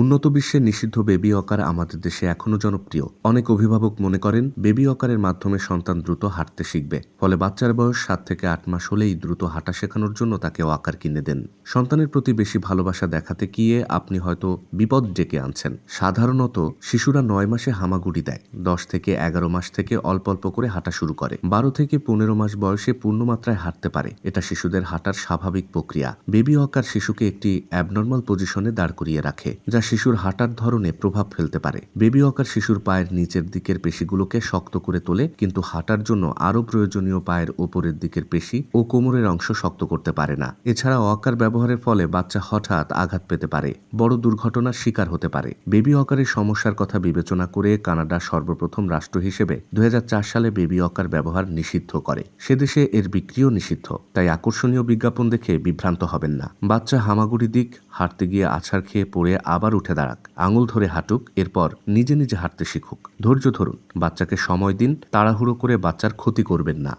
উন্নত বিশ্বে নিষিদ্ধ বেবি অকার আমাদের দেশে এখনও জনপ্রিয়। অনেক অভিভাবক মনে করেন, বেবি অকারের মাধ্যমে সন্তান দ্রুত হাঁটতে শিখবে। ফলে বাচ্চার বয়স সাত থেকে আট মাস হলেই দ্রুত হাঁটা শেখানোর জন্য তাকে অকার কিনে দেন। সন্তানের প্রতি বেশি ভালোবাসা দেখাতে গিয়ে আপনি হয়তো বিপদ ডেকে আনছেন। সাধারণত শিশুরা নয় মাসে হামাগুড়ি দেয়। দশ থেকে এগারো মাস থেকে অল্প অল্প করে হাঁটা শুরু করে। বারো থেকে পনেরো মাস বয়সে পূর্ণমাত্রায় হাঁটতে পারে। এটা শিশুদের হাঁটার স্বাভাবিক প্রক্রিয়া। বেবি অকার শিশুকে একটি অ্যাবনর্মাল পজিশনে দাঁড় করিয়ে রাখে, যা শিশুর হাঁটার ধরনে প্রভাব ফেলতে পারে। বেবি ওয়াকার শিশুর পায়ের নিচের দিকের পেশিগুলোকে শক্ত করে তোলে, কিন্তু হাঁটার জন্য আরও প্রয়োজনীয় পায়ের ওপরের দিকের পেশি ও কোমরের অংশ শক্ত করতে পারে না। এছাড়া ওয়াকার ব্যবহারের ফলে বাচ্চা হঠাৎ আঘাত পেতে পারে, বড় দুর্ঘটনার শিকার হতে পারে। বেবি ওয়াকারের সমস্যার কথা বিবেচনা করে কানাডা সর্বপ্রথম রাষ্ট্র হিসেবে দু হাজার চার সালে বেবি ওয়াকার ব্যবহার নিষিদ্ধ করে। সে দেশে এর বিক্রিও নিষিদ্ধ, তাই আকর্ষণীয় বিজ্ঞাপন দেখে বিভ্রান্ত হবেন না। বাচ্চা হামাগুড়ি দিক, হাঁটতে গিয়ে আছাড় খেয়ে পড়ে আবার উঠে দাঁড়াক। আঙুল ধরে হাঁটুক, এরপর নিজে নিজে হাঁটতে শিখুক। ধৈর্য ধরুন, বাচ্চাকে সময় দিন, তাড়াহুড়ো করে বাচ্চার ক্ষতি করবেন না।